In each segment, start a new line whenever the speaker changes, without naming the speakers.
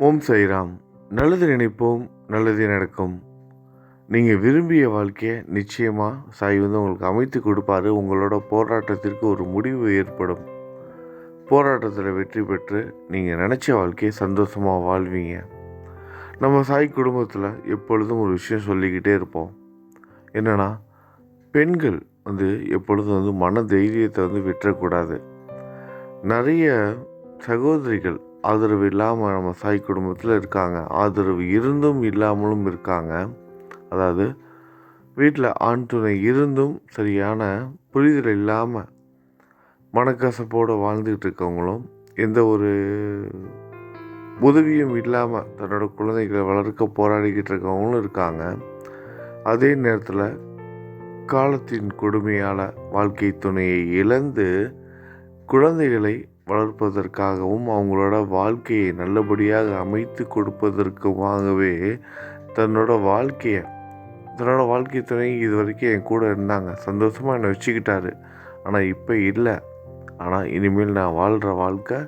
ஓம் சைராம். நல்லது நினைப்போம் நல்லது நடக்கும். நீங்கள் விரும்பிய வாழ்க்கையை நிச்சயமாக சாய் வந்து உங்களுக்கு அமைத்து கொடுப்பாரு. உங்களோட போராட்டத்திற்கு ஒரு முடிவு ஏற்படும். போராட்டத்தில் வெற்றி பெற்று நீங்கள் நினச்ச வாழ்க்கையை சந்தோஷமாக வாழ்வீங்க. நம்ம சாய் குடும்பத்தில் எப்பொழுதும் ஒரு விஷயம் சொல்லிக்கிட்டே இருப்போம். என்னென்னா பெண்கள் வந்து எப்பொழுதும் வந்து மன தைரியத்தை வந்து விட்டுறக்கூடாது. நிறைய சகோதரிகள் ஆதரவு இல்லாமல் நம்ம சாய் குடும்பத்தில் இருக்காங்க. ஆதரவு இருந்தும் இல்லாமலும் இருக்காங்க. அதாவது வீட்டில் ஆண் துணை இருந்தும் சரியான புரிதல் இல்லாமல் மனக்கசப்போடு வாழ்ந்துக்கிட்டு இருக்கவங்களும் எந்த ஒரு உதவியும் இல்லாமல் தன்னோட குழந்தைகளை வளர்க்க போராடிக்கிட்டு இருக்கவங்களும் இருக்காங்க. அதே நேரத்தில் காலத்தின் கொடுமையால் வாழ்க்கை துணையை இழந்து குழந்தைகளை வளர்ப்பதற்காகவும் அவங்களோட வாழ்க்கையை நல்லபடியாக அமைத்து கொடுப்பதற்குமாகவே தன்னோட வாழ்க்கையை தன்னோட வாழ்க்கை துணை இது வரைக்கும் என் கூட இருந்தாங்க. சந்தோஷமாக என்னை வச்சுக்கிட்டாரு. ஆனால் இப்போ இல்லை. ஆனால் இனிமேல் நான் வாழ்கிற வாழ்க்கை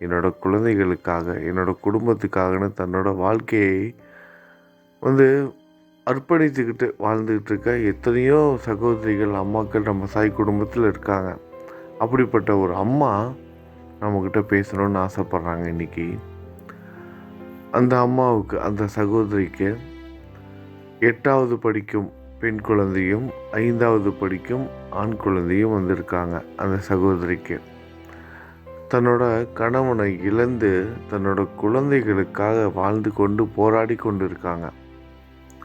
என்னோடய குழந்தைகளுக்காக என்னோடய குடும்பத்துக்காகன்னு தன்னோட வாழ்க்கையை வந்து அர்ப்பணித்துக்கிட்டு வாழ்ந்துக்கிட்டு இருக்க எத்தனையோ சகோதரிகள் அம்மாக்கள் நம்ம சாய் குடும்பத்தில் இருக்காங்க. அப்படிப்பட்ட ஒரு அம்மா நம்மக்கிட்ட பேசணும்னு ஆசைப்பட்றாங்க இன்றைக்கி அந்த அம்மாவுக்கு அந்த சகோதரிக்கு எட்டாவது படிக்கும் பெண் குழந்தையும் ஐந்தாவது படிக்கும் ஆண் குழந்தையும் வந்திருக்காங்க அந்த சகோதரிக்கு. தன்னோட கணவனை இழந்து தன்னோட குழந்தைகளுக்காக வாழ்ந்து கொண்டு போராடி கொண்டு இருக்காங்க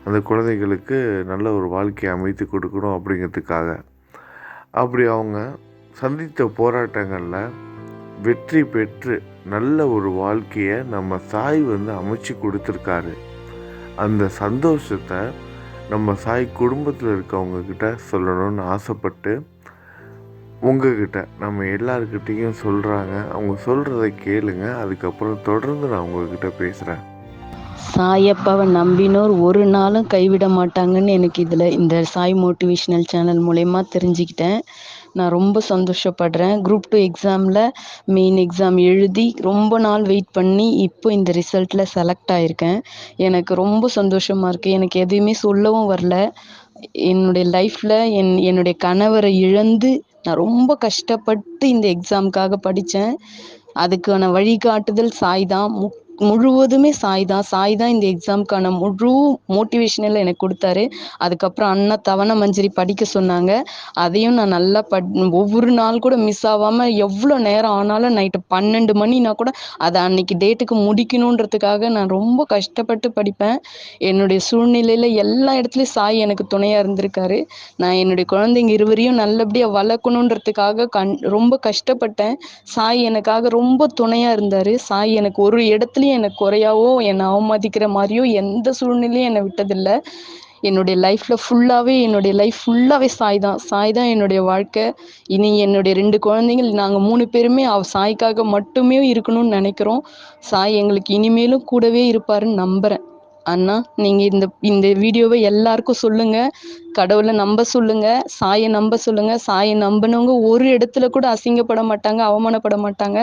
அந்த குழந்தைகளுக்கு நல்ல ஒரு வாழ்க்கையை அமைத்து கொடுக்கணும் அப்படிங்கிறதுக்காக. அப்படி அவங்க சந்தித்த போராட்டங்களில் வெற்றி பெற்று நல்ல ஒரு வாழ்க்கையை நம்ம சாய் வந்து அமைச்சு கொடுத்துருக்காரு. அந்த சந்தோஷத்தை நம்ம சாய் குடும்பத்தில் இருக்கவங்கக்கிட்ட சொல்லணும்னு ஆசைப்பட்டு உங்ககிட்ட நம்ம எல்லாருக்கிட்டேயும் சொல்கிறாங்க அவங்க சொல்கிறத கேளுங்க. அதுக்கப்புறம் தொடர்ந்து நான் உங்ககிட்ட பேசுகிறேன்
சாயப்பாவை நம்பினோர் ஒரு நாளும் கைவிட மாட்டாங்கன்னு எனக்கு இதில் இந்த சாய் மோட்டிவேஷ்னல் சேனல் மூலயமா தெரிஞ்சுக்கிட்டேன். நான் ரொம்ப சந்தோஷப்படுறேன். குரூப் டூ எக்ஸாமில் மெயின் எக்ஸாம் எழுதி ரொம்ப நாள் வெயிட் பண்ணி இப்போ இந்த ரிசல்ட்டில் செலக்ட் ஆகியிருக்கேன் எனக்கு ரொம்ப சந்தோஷமாக இருக்குது எனக்கு எதுவுமே சொல்லவும் வரல. என்னுடைய லைஃப்பில் என் என்னுடைய கணவரை இழந்து நான் ரொம்ப கஷ்டப்பட்டு இந்த எக்ஸாமுக்காக படித்தேன் அதுக்கான வழிகாட்டுதல் சாய் தான் முக் முழுவதுமே சாய் தான் சாய் தான் இந்த எக்ஸாமுக்கான முழு மோட்டிவேஷனில் எனக்கு கொடுத்தாரு. அதுக்கப்புறம் அண்ணா தவணை மஞ்சரி படிக்க சொன்னாங்க. அதையும் நான் நல்லா பட் ஒவ்வொரு நாள் கூட மிஸ் ஆகாமல் எவ்வளோ நேரம் ஆனாலும் நைட்டு பன்னெண்டு மணினா கூட அதை அன்னைக்கு டேட்டுக்கு முடிக்கணுன்றதுக்காக நான் ரொம்ப கஷ்டப்பட்டு படிப்பேன். என்னுடைய சூழ்நிலையில் எல்லா இடத்துலையும் சாய் எனக்கு துணையாக இருந்திருக்காரு. நான் என்னுடைய குழந்தைங்க இருவரையும் நல்லபடியாக வளர்க்கணுன்றதுக்காக கண் ரொம்ப கஷ்டப்பட்டேன். சாய் எனக்காக ரொம்ப துணையாக இருந்தார். சாய் எனக்கு ஒரு இடத்துலையும் என்னை குறையாவோ என்னை அவமதிக்கிற மாதிரியோ எந்த சூழ்நிலையும் என்னை விட்டதில்லை. என்னுடைய லைஃப்பில் ஃபுல்லாகவே என்னுடைய லைஃப் ஃபுல்லாகவே சாய் தான். சாய் தான் என்னுடைய வாழ்க்கை. இனி என்னுடைய ரெண்டு குழந்தைங்கள் நாங்கள் மூணு பேருமே அவ சாய்க்காக மட்டுமே இருக்கணும்னு நினைக்கிறோம். சாய் எங்களுக்கு இனிமேலும் கூடவே இருப்பாருன்னு நம்புகிறேன் அண்ணா நீங்கள் இந்த இந்த வீடியோவை எல்லாருக்கும் சொல்லுங்கள் கடவுளை நம்ப சொல்லுங்கள் சாயை நம்ப சொல்லுங்கள் சாயை நம்பினவங்க ஒரு இடத்துல கூட அசிங்கப்பட மாட்டாங்க அவமானப்பட மாட்டாங்க.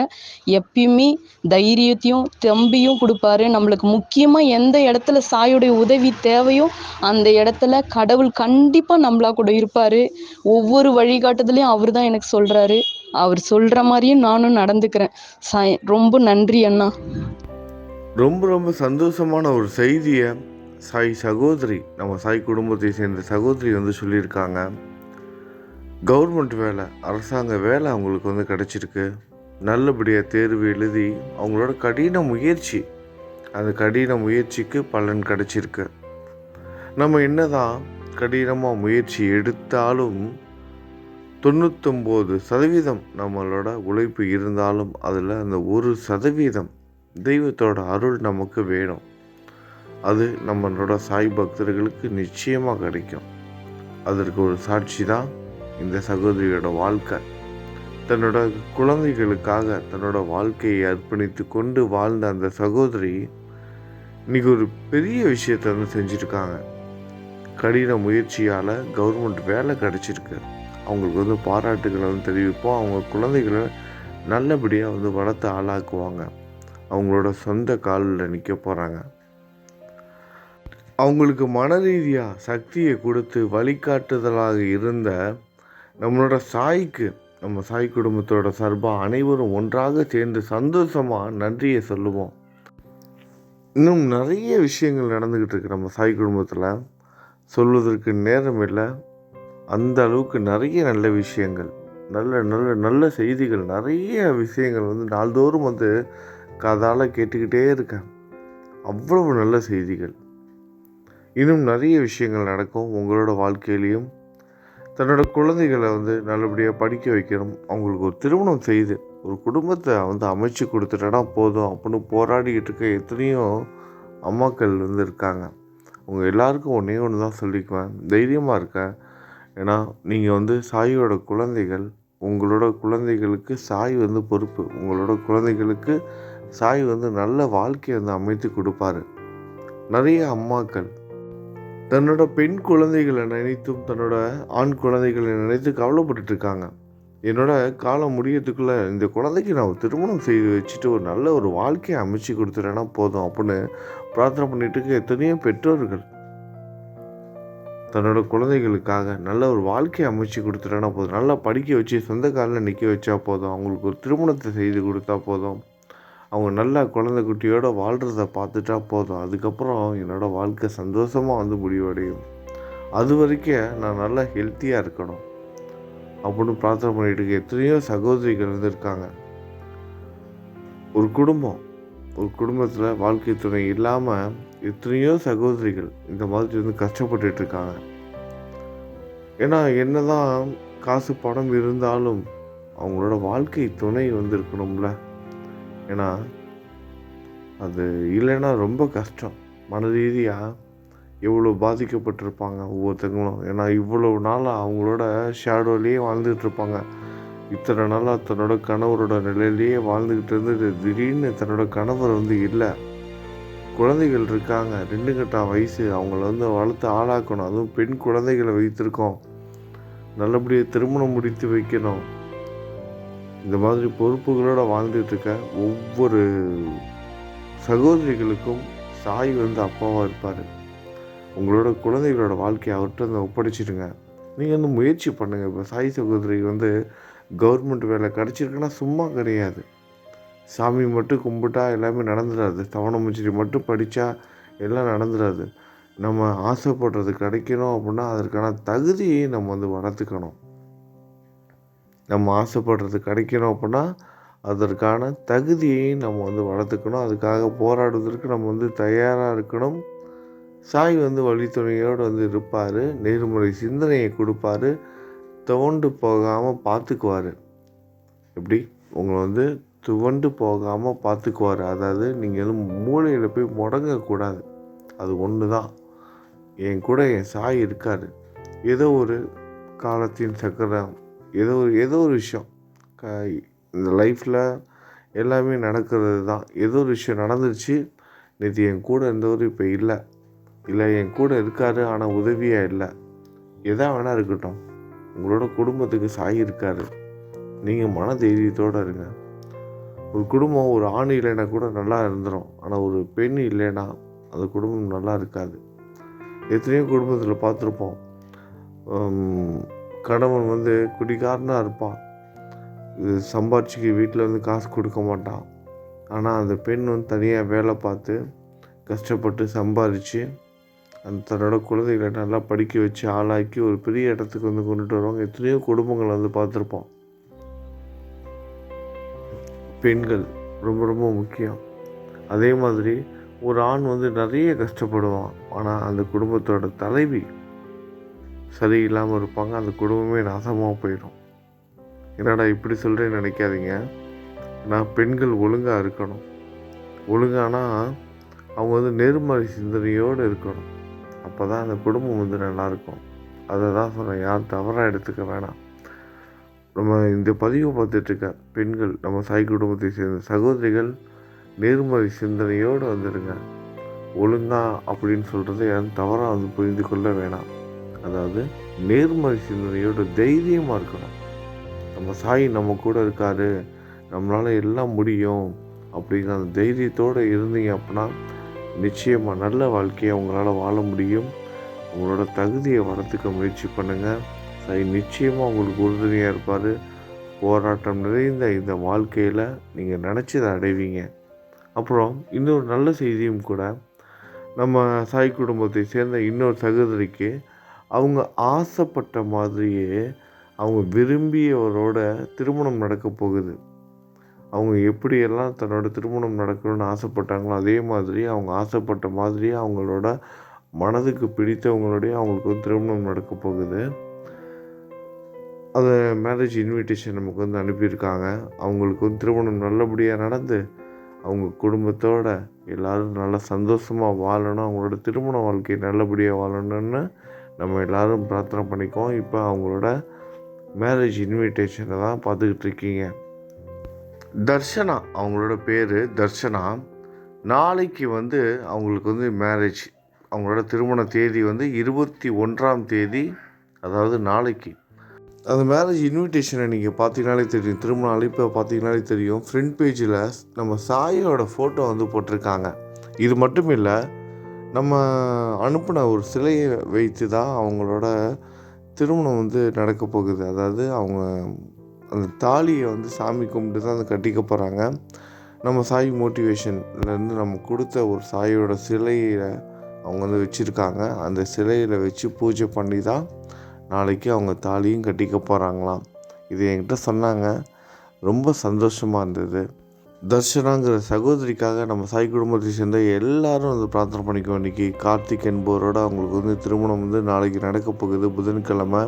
எப்பயுமே தைரியத்தையும் தம்பியும் கொடுப்பாரு. நம்மளுக்கு முக்கியமாக எந்த இடத்துல சாயுடைய உதவி தேவையோ அந்த இடத்துல கடவுள் கண்டிப்பாக நம்மளா கூட இருப்பார். ஒவ்வொரு வழிகாட்டுதலையும் அவர் தான் எனக்கு சொல்கிறாரு அவர் சொல்கிற மாதிரியும் நானும் நடந்துக்கிறேன். சாய் ரொம்ப நன்றி அண்ணா.
ரொம்ப ரொம்ப சந்தோஷமான ஒரு செய்தியை சாய் சகோதரி நம்ம சாய் குடும்பத்தை சேர்ந்த சகோதரி வந்து சொல்லியிருக்காங்க. கவர்மெண்ட் வேலை அரசாங்க வேலை அவங்களுக்கு வந்து கிடச்சிருக்கு. நல்லபடியாக தேர்வு எழுதி அவங்களோட கடின முயற்சி அந்த கடின முயற்சிக்கு பலன் கிடச்சிருக்கு. நம்ம என்ன தான் கடினமாக முயற்சி எடுத்தாலும் தொண்ணூத்தொம்பது சதவீதம் நம்மளோட உழைப்பு இருந்தாலும் அதில் அந்த ஒரு சதவீதம் தெய்வத்தோட அருள் நமக்கு வேணும். அது நம்மளோட சாய் பக்தர்களுக்கு நிச்சயமாக கிடைக்கும். அதற்கு ஒரு சாட்சி தான் இந்த சகோதரியோட வாழ்க்கை. தன்னோட குழந்தைகளுக்காக தன்னோட வாழ்க்கையை அர்ப்பணித்து கொண்டு வாழ்ந்த அந்த சகோதரி இன்னைக்கு ஒரு பெரிய விஷயத்தை வந்து செஞ்சுருக்காங்க. கடின முயற்சியால் கவர்மெண்ட் வேலை கிடச்சிருக்கு. அவங்களுக்கு வந்து பாராட்டுகளை வந்து தெரிவிப்போம். அவங்க குழந்தைகளை நல்லபடியாக வந்து வளர்த்து ஆளாக்குவாங்க. அவங்களோட சொந்த காலில் நிற்க போகிறாங்க. அவங்களுக்கு மன ரீதியாக சக்தியை கொடுத்து வழிகாட்டுதலாக இருந்த நம்மளோட சாய்க்கு நம்ம சாய் குடும்பத்தோட சார்பாக அனைவரும் ஒன்றாக சேர்ந்து சந்தோஷமாக நன்றியை சொல்லுவோம். இன்னும் நிறைய விஷயங்கள் நடந்துக்கிட்டு இருக்கு நம்ம சாய் குடும்பத்தில். சொல்வதற்கு நேரம் இல்லை. அந்த அளவுக்கு நிறைய நல்ல விஷயங்கள் நல்ல நல்ல நல்ல செய்திகள் நிறைய விஷயங்கள் வந்து நாள்தோறும் வந்து காதால் கேட்டுக்கிட்டே இருக்கேன். அவ்வளவு நல்ல செய்திகள். இன்னும் நிறைய விஷயங்கள் நடக்கும் உங்களோட வாழ்க்கையிலையும். தன்னோட குழந்தைகளை வந்து நல்லபடியாக படிக்க வைக்கணும். அவங்களுக்கு ஒரு திருமணம் செய்து ஒரு குடும்பத்தை வந்து அமைச்சு கொடுத்துட்டா போதும் அப்படின்னு போராடிக்கிட்டு இருக்க எத்தனையோ அம்மாக்கள் வந்து இருக்காங்க. உங்கள் எல்லாருக்கும் ஒன்றே ஒன்று தான் சொல்லிக்குவேன். தைரியமாக இருக்கேன் ஏன்னா நீங்கள் வந்து சாயோட குழந்தைகள் உங்களோட குழந்தைகளுக்கு சாய் வந்து பொறுப்பு. உங்களோட குழந்தைகளுக்கு சாய் வந்து நல்ல வாழ்க்கையை வந்து அமைத்து கொடுப்பாரு. நிறைய அம்மாக்கள் தன்னோட பெண் குழந்தைகளை நினைத்தும் தன்னோட ஆண் குழந்தைகளை நினைத்து கவலைப்பட்டு இருக்காங்க. என்னோட காலம் முடியறதுக்குள்ளே இந்த குழந்தைக்கு நான் ஒரு திருமணம் செய்து வச்சுட்டு ஒரு நல்ல ஒரு வாழ்க்கையை அமைச்சு கொடுத்துட்டேன்னா போதும் அப்படின்னு பிரார்த்தனை பண்ணிட்டு இருக்க எத்தனையோ பெற்றோர்கள் தன்னோட குழந்தைகளுக்காக நல்ல ஒரு வாழ்க்கையை அமைச்சு கொடுத்துட்டேன்னா போதும். நல்லா படிக்க வச்சு சொந்த காலில் நிற்க வச்சா போதும். அவங்களுக்கு ஒரு திருமணத்தை செய்து கொடுத்தா போதும். அவங்க நல்லா குழந்தை குட்டியோட வாழ்கிறத பார்த்துட்டா போதும். அதுக்கப்புறம் என்னோடய வாழ்க்கை சந்தோஷமாக வந்து முடிவடையும். அது வரைக்கும் நான் நல்லா ஹெல்த்தியாக இருக்கணும். அப்படின்னு பிரார்த்தனை பண்ணிட்டு இருக்க எத்தனையோ சகோதரிகள் வந்து இருக்காங்க ஒரு குடும்பம் ஒரு குடும்பத்தில் வாழ்க்கை துணை இல்லாமல் எத்தனையோ சகோதரிகள் இந்த மாதிரி வந்து கஷ்டப்பட்டுட்டு இருக்காங்க. ஏன்னா என்னதான் காசு பணம் இருந்தாலும் அவங்களோட வாழ்க்கை துணை வந்து இருக்கணும்ல ஏன்னா அது இல்லைன்னா ரொம்ப கஷ்டம். மன ரீதியாக எவ்வளோ பாதிக்கப்பட்டிருப்பாங்க ஒவ்வொருத்தங்களும். ஏன்னா இவ்வளோ நாளாக அவங்களோட ஷேடோலேயே வாழ்ந்துகிட்ருப்பாங்க இத்தனை நாளாக தன்னோட கணவரோட நிலையிலேயே வாழ்ந்துக்கிட்டு இருந்து திடீர்னு தன்னோட கணவர் வந்து இல்லை. குழந்தைகள் இருக்காங்க. ரெண்டு கட்டா வயசு. அவங்கள வந்து வளர்த்து ஆளாக்கணும். அதுவும் பெண் குழந்தைகளை வைத்திருக்கோம். நல்லபடியாக திருமணம் முடித்து வைக்கணும். இந்த மாதிரி பொறுப்புகளோடு வாழ்ந்துட்டுருக்க ஒவ்வொரு சகோதரிகளுக்கும் சாய் வந்து அப்பாவாக இருப்பார். உங்களோட குழந்தைகளோட வாழ்க்கையை அவர்கிட்ட வந்து ஒப்படைச்சிடுங்க. நீங்கள் வந்து முயற்சி பண்ணுங்கள் இப்போ சாய் சகோதரி வந்து கவர்மெண்ட் வேலை கிடச்சிருக்குன்னா சும்மா கிடையாது. சாமி மட்டும் கும்பிட்டா எல்லாமே நடந்துடாது. தவணமுச்சரி மட்டும் படித்தா எல்லாம் நடந்துடாது. நம்ம ஆசைப்படுறது கிடைக்கணும் அப்படின்னா அதற்கான தகுதியை நம்ம வந்து வளர்த்துக்கணும். நம்ம ஆசைப்படுறது கிடைக்கணும் அப்படின்னா அதற்கான தகுதியை நம்ம வந்து வளர்த்துக்கணும். அதுக்காக போராடுவதற்கு நம்ம வந்து தயாராக இருக்கணும். சாய் வந்து வழித்துணையோடு வந்து இருப்பார். நேர்முறை சிந்தனையை கொடுப்பாரு. துவண்டு போகாமல் பார்த்துக்குவார். எப்படி? உங்களை வந்து துவண்டு போகாமல் பார்த்துக்குவார். அதாவது நீங்கள் வந்து மூளையில் போய் முடங்கக்கூடாது. அது ஒன்று தான் என் கூட என் சாய் இருக்கார். ஏதோ ஒரு காலத்தின் சக்கரம் ஏதோ ஒரு ஏதோ ஒரு விஷயம். க இந்த லைஃப்பில் எல்லாமே நடக்கிறது தான். ஏதோ ஒரு விஷயம் நடந்துருச்சு. நேற்று என் கூட இருந்தவர் இப்போ இல்லை. இல்லை என் கூட இருக்காரு ஆனால் உதவியாக இல்லை. எதா வேணால் இருக்கட்டும். உங்களோட குடும்பத்துக்கு சாய் இருக்காரு. நீங்கள் மன தைரியத்தோடு இருங்க. ஒரு குடும்பம் ஒரு ஆண் இல்லைன்னா கூட நல்லா இருந்துடும் ஆனால் ஒரு பெண் இல்லைன்னா அந்த குடும்பம் நல்லா இருக்காது. எத்தனையோ குடும்பத்தில் பார்த்துருப்போம் கணவன் வந்து குடிகாரனாக இருப்பான். இது சம்பாரிச்சுக்கு வீட்டில் வந்து காசு கொடுக்க மாட்டான். ஆனால் அந்த பெண் வந்து தனியாக வேலை பார்த்து கஷ்டப்பட்டு சம்பாரித்து அந்த தன்னோட குழந்தைகளை நல்லா படிக்க வச்சு ஆளாக்கி ஒரு பெரிய இடத்துக்கு வந்து கொண்டுட்டு வருவாங்க. எத்தனையோ குடும்பங்களை வந்து பார்த்துருப்போம் பெண்கள் ரொம்ப ரொம்ப முக்கியம். அதே மாதிரி ஒரு ஆண் வந்து நிறைய கஷ்டப்படுவான். ஆனால் அந்த குடும்பத்தோட தலைவி சரியில்லாமல் இருப்பாங்க. அந்த குடும்பமே நாசமாக போயிடும். என்னடா இப்படி சொல்கிறேன்னு நினைக்காதீங்க. நான் பெண்கள் ஒழுங்காக இருக்கணும். ஒழுங்கானா அவங்க வந்து நேர்மறை சிந்தனையோடு இருக்கணும். அப்போ தான் அந்த குடும்பம் வந்து நல்லாயிருக்கும். அதை தான் சொன்னேன் யார் தவறாக எடுத்துக்க வேணாம். நம்ம இந்த பதிவை பார்த்துட்ருக்க பெண்கள் நம்ம சாய் குடும்பத்தை சேர்ந்த சகோதரிகள் நேர்மறை சிந்தனையோடு வந்துடுங்க ஒழுங்கா அப்படின்னு சொல்கிறது யாரும் தவறாக வந்து புரிந்து கொள்ள வேணாம். அதாவது நேர்மறை சிந்தனையோட தைரியமாக இருக்கணும். நம்ம சாய் நம்ம கூட இருக்காரு நம்மளால் எல்லாம் முடியும் அப்படிங்கிற அந்த தைரியத்தோடு இருந்தீங்க அப்படின்னா நிச்சயமாக நல்ல வாழ்க்கையை உங்களால் வாழ முடியும். உங்களோட தகுதியை வளர்த்துக்க முயற்சி பண்ணுங்கள் சாய் நிச்சயமாக உங்களுக்கு உறுதுணையாக இருப்பார். போராட்டம் நிறைந்த இந்த வாழ்க்கையில் நீங்கள் நினச்சதை அடைவீங்க. அப்புறம் இன்னொரு நல்ல செய்தியும் கூட நம்ம சாய் குடும்பத்தை சேர்ந்த இன்னொரு சகோதரிக்கு அவங்க ஆசைப்பட்ட மாதிரியே அவங்க விரும்பியவரோட திருமணம் நடக்க போகுது. அவங்க எப்படியெல்லாம் தன்னோட திருமணம் நடக்கணும்னு ஆசைப்பட்டாங்களோ அதே மாதிரி அவங்க ஆசைப்பட்ட மாதிரியே அவங்களோட மனதுக்கு பிடித்தவங்களுடைய அவங்களுக்கு வந்து திருமணம் நடக்க போகுது. அதை மேரேஜ் இன்விடேஷன் நமக்கு வந்து அனுப்பியிருக்காங்க. அவங்களுக்கு வந்து திருமணம் நல்லபடியாக நடந்து அவங்க குடும்பத்தோடு எல்லோரும் நல்லா சந்தோஷமாக வாழணும். அவங்களோட திருமண வாழ்க்கை நல்லபடியாக வாழணும்னு நம்ம எல்லோரும் பிரார்த்தனை பண்ணிக்குவோம். இப்போ அவங்களோட மேரேஜ் இன்விடேஷனை தான் பார்த்துக்கிட்டு இருக்கீங்க. தர்ஷனா அவங்களோட பேர் தர்ஷனா. நாளைக்கு வந்து அவங்களுக்கு வந்து மேரேஜ் அவங்களோட திருமண தேதி வந்து இருபத்தி ஒன்றாம் தேதி அதாவது நாளைக்கு. அந்த மேரேஜ் இன்விடேஷனை நீங்கள் பார்த்தீங்கனாலே தெரியும். திருமண அழைப்பை பார்த்தீங்கனாலே தெரியும். ஃப்ரண்ட் பேஜில் நம்ம சாயோட ஃபோட்டோ வந்து போட்டிருக்காங்க. இது மட்டும் இல்லை நம்ம அனுப்பின ஒரு சிலையை வைத்து தான் அவங்களோட திருமணம் வந்து நடக்க போகுது. அதாவது அவங்க அந்த தாலியை வந்து சாமி கும்பிட்டு தான் அதை கட்டிக்க போகிறாங்க நம்ம சாய் மோட்டிவேஷன்லேருந்து நம்ம கொடுத்த ஒரு சாயோட சிலையை அவங்க வந்து வச்சுருக்காங்க. அந்த சிலையில் வச்சு பூஜை பண்ணி தான் நாளைக்கு அவங்க தாலியும் கட்டிக்க போகிறாங்களாம் இது என்கிட்ட சொன்னாங்க. ரொம்ப சந்தோஷமாக இருந்தது. தர்ஷனாங்கிற சகோதரிக்காக நம்ம சாய் குடும்பத்தை சேர்ந்த எல்லாரும் வந்து பிரார்த்தனை பண்ணிக்கோ இன்றைக்கி கார்த்திக் என்பவரோட அவங்களுக்கு வந்து திருமணம் வந்து நாளைக்கு நடக்க போகுது. புதன்கிழமை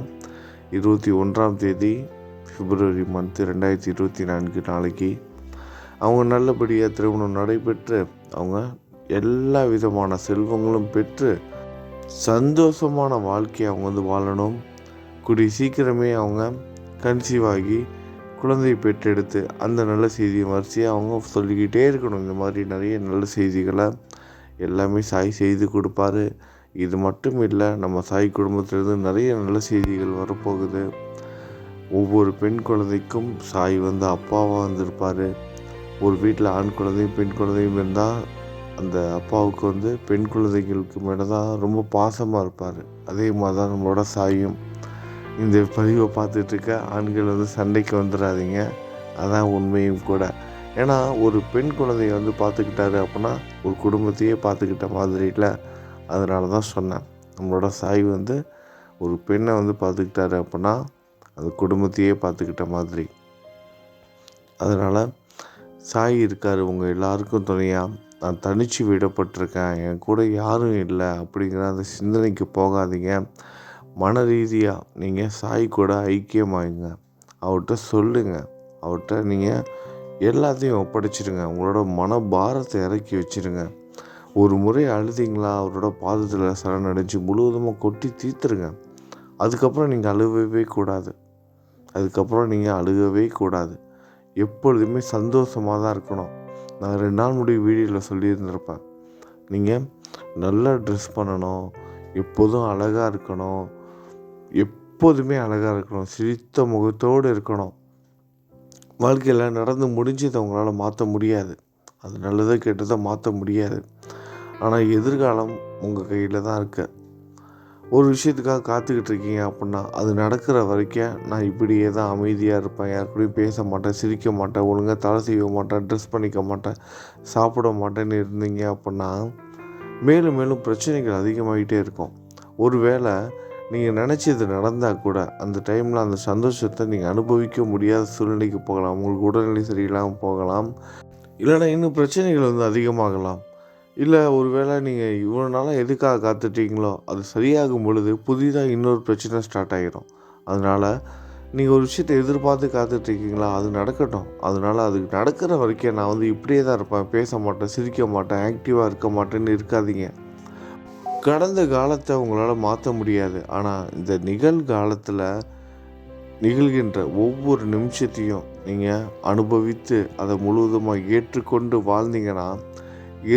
இருபத்தி ஒன்றாம் தேதி பிப்ரவரி மந்த்து ரெண்டாயிரத்தி இருபத்தி நான்கு நாளைக்கு. அவங்க நல்லபடியாக திருமணம் நடைபெற்று அவங்க எல்லா விதமான செல்வங்களும் பெற்று சந்தோஷமான வாழ்க்கையை அவங்க வந்து வாழணும். கூடிய சீக்கிரமே அவங்க கன்சீவ் ஆகி குழந்தை பெற்றெடுத்து அந்த நல்ல செய்தியை வரிசையாக அவங்க சொல்லிக்கிட்டே இருக்கணும். இந்த மாதிரி நிறைய நல்ல செய்திகளை எல்லாமே சாய் செய்து கொடுப்பாரு. இது மட்டும் இல்லை நம்ம சாய் குடும்பத்திலிருந்து நிறைய நல்ல செய்திகள் வரப்போகுது. ஒவ்வொரு பெண் குழந்தைக்கும் சாய் வந்து அப்பாவாக வந்திருப்பார். ஒரு வீட்டில் ஆண் குழந்தையும் பெண் குழந்தையும் இருந்தால் அந்த அப்பாவுக்கு வந்து பெண் குழந்தைகளுக்கு மேலே தான் ரொம்ப பாசமாக இருப்பார். அதே மாதிரி தான் நம்மளோட சாயும். இந்த பதிவை பார்த்துட்ருக்க ஆண்கள் வந்து சண்டைக்கு வந்துடாதீங்க அதான் உண்மையும் கூட. ஏன்னா ஒரு பெண் குழந்தைய வந்து பார்த்துக்கிட்டாரு அப்படின்னா ஒரு குடும்பத்தையே பார்த்துக்கிட்ட மாதிரி இல்லை. அதனால தான் சொன்னேன். நம்மளோட சாய் வந்து ஒரு பெண்ணை வந்து பார்த்துக்கிட்டாரு அப்படின்னா அந்த குடும்பத்தையே பார்த்துக்கிட்ட மாதிரி. அதனால் சாய் இருக்கார் உங்கள் எல்லாருக்கும் துணையாக நான் தனிச்சு விடப்பட்டிருக்கேன். என் கூட யாரும் இல்லை அப்படிங்கிற அந்த சிந்தனைக்கு போகாதீங்க. மன ரீதியாக நீங்கள் சாய் கூட ஐக்கியமாயிங்க அவர்கிட்ட சொல்லுங்கள் அவர்கிட்ட நீங்கள் எல்லாத்தையும் ஒப்படைச்சிடுங்க உங்களோட மன பாரத்தை இறக்கி வச்சிருங்க. ஒரு முறை அழுதிங்களா? அவரோட பாதத்தில் சரணடைஞ்சு முழுவதுமாக கொட்டி தீர்த்துருங்க. அதுக்கப்புறம் நீங்கள் அழுகவே கூடாது. அதுக்கப்புறம் நீங்கள் அழுகவே கூடாது. எப்பொழுதுமே சந்தோஷமாக தான் இருக்கணும். நான் ரெண்டு நாள் முடிவு வீடியோவில் சொல்லியிருந்திருப்பேன். நீங்கள் நல்லா ட்ரெஸ் பண்ணணும். எப்போதும் அழகாக இருக்கணும். எப்போதுமே அழகாக இருக்கணும் சிரித்த முகத்தோடு இருக்கணும். வாழ்க்கையில் நடந்து முடிஞ்சதை உங்களால் மாற்ற முடியாது. அது நல்லதை கெட்டதை மாற்ற முடியாது. ஆனால் எதிர்காலம் உங்கள் கையில் தான் இருக்கு. ஒரு விஷயத்துக்காக காத்துக்கிட்டு இருக்கீங்க அப்படின்னா அது நடக்கிற வரைக்கும் நான் இப்படியே தான் அமைதியாக இருப்பேன். யாருக்கூடயும் பேச மாட்டேன் சிரிக்க மாட்டேன் ஒழுங்காக தலை செய்ய மாட்டேன் ட்ரெஸ் பண்ணிக்க மாட்டேன் சாப்பிட மாட்டேன்னு இருந்தீங்க அப்படின்னா மேலும் மேலும் பிரச்சனைகள் அதிகமாகிட்டே இருக்கும். ஒருவேளை நீங்கள் நினச்சது நடந்தால் கூட அந்த டைமில் அந்த சந்தோஷத்தை நீங்கள் அனுபவிக்க முடியாத சூழ்நிலைக்கு போகலாம். உங்களுக்கு உடல்நிலை சரியில்லாமல் போகலாம். இல்லைன்னா இன்னும் பிரச்சனைகள் வந்து அதிகமாகலாம். இல்லை ஒருவேளை நீங்கள் இவ்வளோ நாளாக எதுக்காக காத்துட்டீங்களோ அது சரியாகும் பொழுது புதிதாக இன்னொரு பிரச்சனை ஸ்டார்ட் ஆகிரும் அதனால் நீங்கள் ஒரு விஷயத்தை எதிர்பார்த்து காத்துட்ருக்கீங்களா அது நடக்கட்டும். அதனால் அதுக்கு நடக்கிற வரைக்கும் நான் வந்து இப்படியே தான் இருப்பேன். பேச மாட்டேன் சிரிக்க மாட்டேன் ஆக்டிவாக இருக்க மாட்டேன்னு இருக்காதீங்க. கடந்த காலத்தை உங்களால் மாற்ற முடியாது. ஆனால் இந்த நிகழ்காலத்தில் நிகழ்கின்ற ஒவ்வொரு நிமிஷத்தையும் நீங்கள் அனுபவித்து அதை முழுவதுமாக ஏற்றுக்கொண்டு வாழ்ந்தீங்கன்னா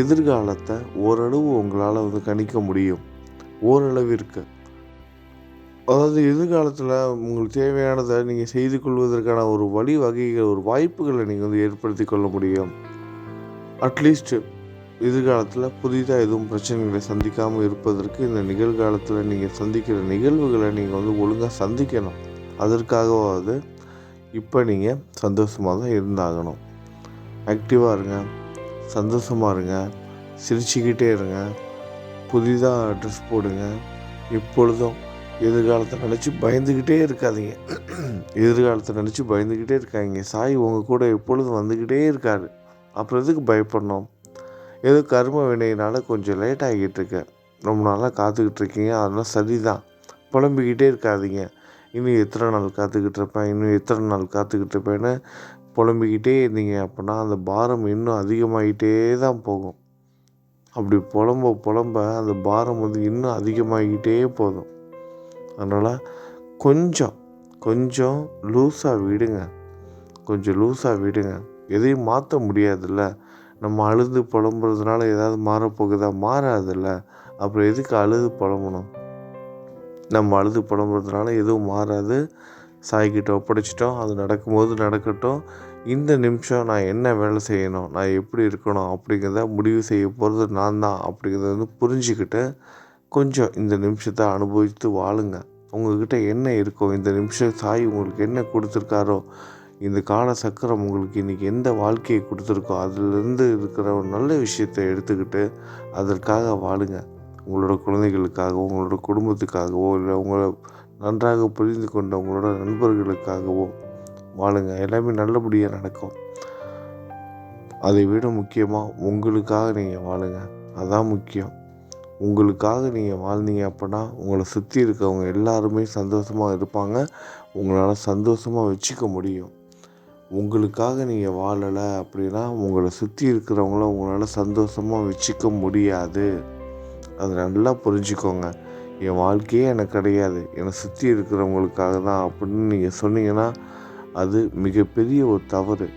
எதிர்காலத்தை ஓரளவு உங்களால் வந்து கணிக்க முடியும். ஓரளவிற்கு. அதாவது எதிர்காலத்தில் உங்களுக்கு தேவையானதை நீங்கள் செய்து கொள்வதற்கான ஒரு வழி வகைகள் ஒரு வாய்ப்புகளை நீங்கள் வந்து ஏற்படுத்தி கொள்ள முடியும். அட்லீஸ்ட்டு எதிர்காலத்தில் புதிதாக எதுவும் பிரச்சனைகளை சந்திக்காமல் இருப்பதற்கு இந்த நிகழ்காலத்தில் நீங்கள் சந்திக்கிற நிகழ்வுகளை நீங்கள் வந்து ஒழுங்காக சந்திக்கணும். அதற்காகவாவது இப்போ நீங்கள் சந்தோஷமாக தான் இருந்தாகணும். ஆக்டிவாக இருங்க. சந்தோஷமாக இருங்க. சிரிச்சுக்கிட்டே இருங்க. புதிதாக ட்ரெஸ் போடுங்க. எப்பொழுதும் எதிர்காலத்தை நினச்சி பயந்துக்கிட்டே இருக்காதீங்க. எதிர்காலத்தை நினச்சி பயந்துக்கிட்டே இருக்காங்க சாய் உங்கள் கூட எப்பொழுதும் வந்துக்கிட்டே இருக்காரு. அப்புறம் எதுக்கு பயப்படணும்? ஏதோ கர்ம வினையினால் கொஞ்சம் லேட் ஆகிட்டு இருக்கேன் ரொம்ப நாளாக காத்துக்கிட்டு இருக்கீங்க. அதெல்லாம் சரிதான். புலம்பிக்கிட்டே இருக்காதீங்க. இன்னும் எத்தனை நாள் காத்துக்கிட்டு இருப்பேன்? இன்னும் எத்தனை நாள் காத்துக்கிட்டு இருப்பேன்னு புலம்பிக்கிட்டே இருந்தீங்க அப்படின்னா அந்த பாரம் இன்னும் அதிகமாகிட்டே தான் போகும். அப்படி புலம்ப புலம்ப அந்த பாரம் வந்து இன்னும் அதிகமாகிட்டே போதும். அதனால் கொஞ்சம் கொஞ்சம் லூஸாக விடுங்க. கொஞ்சம் லூஸாக விடுங்க. எதையும் மாற்ற முடியாதுல்ல. நம்ம அழுது புலம்புறதுனால ஏதாவது மாறப்போகுதா? மாறாதுல்ல. அப்புறம் எதுக்கு அழுது புலம்பணும்? நம்ம அழுது புலம்புறதுனால எதுவும் மாறாது. சாய்கிட்ட ஒப்படைச்சிட்டோம். அது நடக்கும்போது நடக்கட்டும். இந்த நிமிஷம் நான் என்ன வேலை செய்யணும்? நான் எப்படி இருக்கணும்? அப்படிங்கிறத முடிவு செய்ய போகிறது நான் தான் அப்படிங்கிறத வந்து புரிஞ்சுக்கிட்டு கொஞ்சம் இந்த நிமிஷத்தை அனுபவித்து வாழுங்க. உங்கள்கிட்ட என்ன இருக்கோ இந்த நிமிஷம் சாய் உங்களுக்கு என்ன கொடுத்துருக்காரோ இந்த கால சக்கரம் உங்களுக்கு இன்றைக்கி எந்த வாழ்க்கையை கொடுத்துருக்கோ அதிலிருந்து இருக்கிற ஒரு நல்ல விஷயத்தை எடுத்துக்கிட்டு அதற்காக வாழுங்க. உங்களோட குழந்தைகளுக்காகவோ உங்களோட குடும்பத்துக்காகவோ இல்லை உங்களை நன்றாக புரிந்து கொண்ட உங்களோட நண்பர்களுக்காகவோ வாழுங்க. எல்லாமே நல்லபடியாக நடக்கும். அதை விட முக்கியமாக உங்களுக்காக நீங்கள் வாழுங்க. அதான் முக்கியம். உங்களுக்காக நீங்கள் வாழ்ந்தீங்க அப்படின்னா உங்களை சுற்றி இருக்கவங்க எல்லாருமே சந்தோஷமாக இருப்பாங்க. உங்களால் சந்தோஷமாக வச்சுக்க முடியும். உங்களுக்காக நீங்கள் வாழலை அப்படின்னா உங்களை சுற்றி இருக்கிறவங்கள உங்களால் சந்தோஷமாக வச்சுக்க முடியாது. அது நல்லா புரிஞ்சுக்கோங்க. என் வாழ்க்கையே எனக்கு கிடையாது. என்னை சுற்றி இருக்கிறவங்களுக்காக தான் அப்படின்னு நீங்கள் சொன்னீங்கன்னா அது மிகப்பெரிய ஒரு தவறு.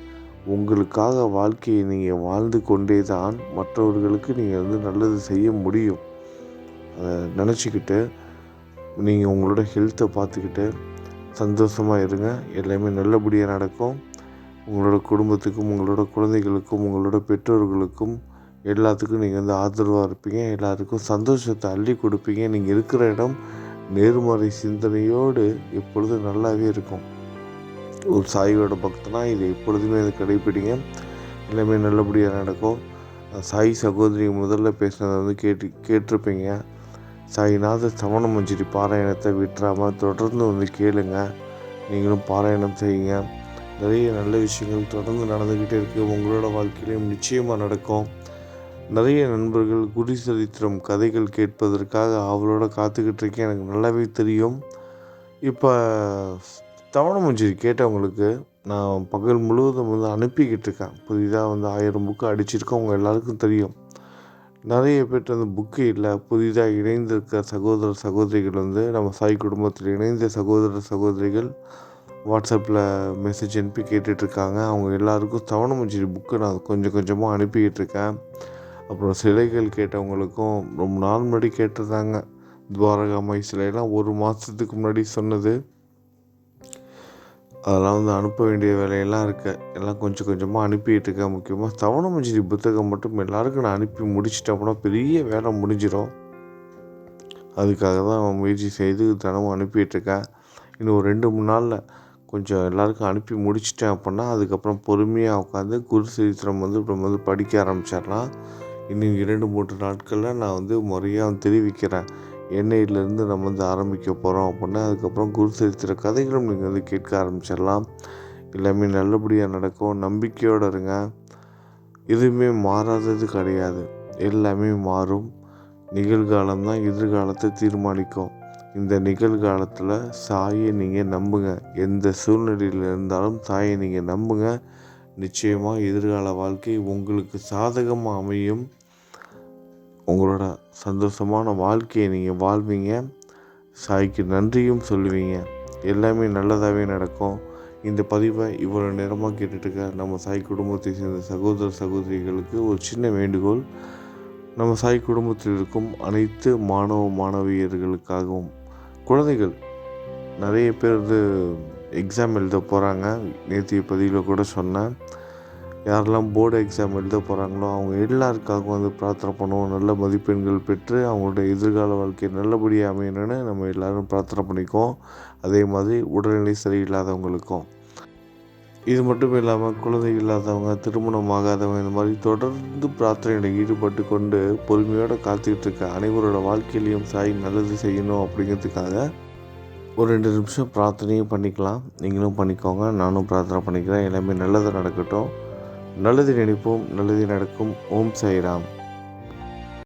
உங்களுக்காக வாழ்க்கையை நீங்கள் வாழ்ந்து கொண்டே தான் மற்றவர்களுக்கு நீங்கள் வந்து நல்லது செய்ய முடியும். அதை நினச்சிக்கிட்டு நீங்கள் உங்களோட ஹெல்த்தை பார்த்துக்கிட்டு சந்தோஷமாக இருங்க. எல்லாமே நல்லபடியாக நடக்கும். உங்களோட குடும்பத்துக்கும் உங்களோட குழந்தைகளுக்கும் உங்களோட பெற்றோர்களுக்கும் எல்லாத்துக்கும் நீங்கள் வந்து ஆதரவாக இருப்பீங்க. எல்லாருக்கும் சந்தோஷத்தை அள்ளி கொடுப்பீங்க. நீங்கள் இருக்கிற இடம் நேர்மறை சிந்தனையோடு எப்பொழுதும் நல்லாவே இருக்கும். ஒரு சாயோட பக்தனா இதை எப்பொழுதுமே அதை கடைப்பிடிங்க. எல்லாமே நல்லபடியாக நடக்கும். சாய் சகோதரி முதல்ல பேசினதை வந்து கேட்டு கேட்டிருப்பீங்க. சாய்நாத சமண மஞ்சரி பாராயணத்தை விட்டுறாமல் தொடர்ந்து வந்து கேளுங்க. நீங்களும் பாராயணம் செய்யுங்க. நிறைய நல்ல விஷயங்கள் தொடர்ந்து நடந்துக்கிட்டே இருக்குது உங்களோட வாழ்க்கையிலையும் நிச்சயமாக நடக்கும். நிறைய நண்பர்கள் குடி சரித்திரம் கதைகள் கேட்பதற்காக அவளோட காத்துக்கிட்டு இருக்கேன். எனக்கு நல்லாவே தெரியும். இப்போ தவண மஞ்சரி கேட்டவங்களுக்கு நான் பகல் முழுவதும் வந்து அனுப்பிக்கிட்டு இருக்கேன். புதிதாக வந்து ஆயிரம் புக்கு அடிச்சிருக்கேன் உங்கள் எல்லாருக்கும் தெரியும். நிறைய பேர்கிட்ட அந்த புக்கு இல்லை. புதிதாக இணைந்திருக்க சகோதர சகோதரிகள் வந்து நம்ம சாய் குடும்பத்தில் இணைந்த சகோதர சகோதரிகள் வாட்ஸ்அப்பில் மெசேஜ் அனுப்பி கேட்டுட்ருக்காங்க. அவங்க எல்லாருக்கும் சவணமஞ்சரி புக்கு நான் கொஞ்சம் கொஞ்சமாக அனுப்பிக்கிட்டு இருக்கேன் அப்புறம் சிலைகள் கேட்டவங்களுக்கும் ரொம்ப நாள் முன்னாடி கேட்டிருந்தாங்க. துவாரகாமை சிலையெல்லாம் ஒரு மாதத்துக்கு முன்னாடி சொன்னது. அதெல்லாம் வந்து அனுப்ப வேண்டிய வேலையெல்லாம் இருக்குது எல்லாம் கொஞ்சம் கொஞ்சமாக அனுப்பிட்டு இருக்கேன் முக்கியமாக சவணமஞ்சரி புத்தகம் மட்டும் எல்லாருக்கும் நான் அனுப்பி முடிச்சிட்டோம்னா பெரிய வேலை முடிஞ்சிடும் அதுக்காக தான் முயற்சி செய்து தினமும் அனுப்பிட்டுருக்கேன் இன்னும் ஒரு ரெண்டு மூணு நாளில் கொஞ்சம் எல்லாருக்கும் அனுப்பி முடிச்சிட்டேன் அப்படின்னா அதுக்கப்புறம் பொறுமையாக உட்காந்து குரு சரித்திரம் வந்து இப்போ வந்து படிக்க ஆரம்பிச்சிடலாம். இன்னும் இரண்டு மூன்று நாட்களில் நான் வந்து முறையாக தெரிவிக்கிறேன். எண்ணெயிலேருந்து நம்ம வந்து ஆரம்பிக்க போகிறோம் அப்படின்னா அதுக்கப்புறம் குரு சரித்திர கதைகளும் நீங்கள் வந்து கேட்க ஆரம்பிச்சிடலாம். எல்லாமே நல்லபடியாக நடக்கும். நம்பிக்கையோடு இருங்க. எதுவுமே மாறாதது கிடையாது. எல்லாமே மாறும். நிகழ்காலம் தான் எதிர்காலத்தை தீர்மானிக்கும். இந்த நிகழ்காலத்தில் சாயை நீங்கள் நம்புங்க. எந்த சூழ்நிலையில் இருந்தாலும் சாயை நீங்கள் நம்புங்க. நிச்சயமாக எதிர்கால வாழ்க்கை உங்களுக்கு சாதகமாக அமையும். உங்களோட சந்தோஷமான வாழ்க்கையை நீங்கள் வாழ்வீங்க. சாய்க்கு நன்றியும் சொல்லுவீங்க. எல்லாமே நல்லதாகவே நடக்கும். இந்த பதிவை இவ்வளோ நேரமாக கேட்டுட்டுருக்க நம்ம சாய் குடும்பத்தை சேர்ந்த சகோதர சகோதரிகளுக்கு ஒரு சின்ன வேண்டுகோள். நம்ம சாய் குடும்பத்தில் இருக்கும் அனைத்து மாணவ மாணவியர்களுக்காகவும் குழந்தைகள் நிறைய பேர் வந்து எக்ஸாம் எழுத போகிறாங்க நேற்றைய பதிவில் கூட சொன்னேன். யாரெல்லாம் போர்டு எக்ஸாம் எழுத போகிறாங்களோ அவங்க எல்லாருக்காகவும் வந்து பிரார்த்தனை பண்ணுவோம். நல்ல மதிப்பெண்கள் பெற்று அவங்களுடைய எதிர்கால வாழ்க்கை நல்லபடியாக அமையணும்னு நம்ம எல்லோரும் பிரார்த்தனை பண்ணிக்குவோம். அதே மாதிரி உடல்நிலை சரியில்லாதவங்களுக்கும். இது மட்டும் இல்லாமல் குழந்தை இல்லாதவங்க திருமணம் ஆகாதவங்க இந்த மாதிரி தொடர்ந்து பிரார்த்தனையில் ஈடுபட்டு கொண்டு பொறுமையோடு காத்துக்கிட்டு இருக்க அனைவரோட வாழ்க்கையிலையும் சாய் நல்லது செய்யணும் அப்படிங்கிறதுக்காக ஒரு ரெண்டு நிமிஷம் பிரார்த்தனையும் பண்ணிக்கலாம். நீங்களும் பண்ணிக்கோங்க நானும் பிரார்த்தனை பண்ணிக்கிறேன். எல்லாமே நல்லது நடக்கட்டும். நல்லது நினைப்போம் நல்லது நடக்கும். ஓம் சாய்ராம்.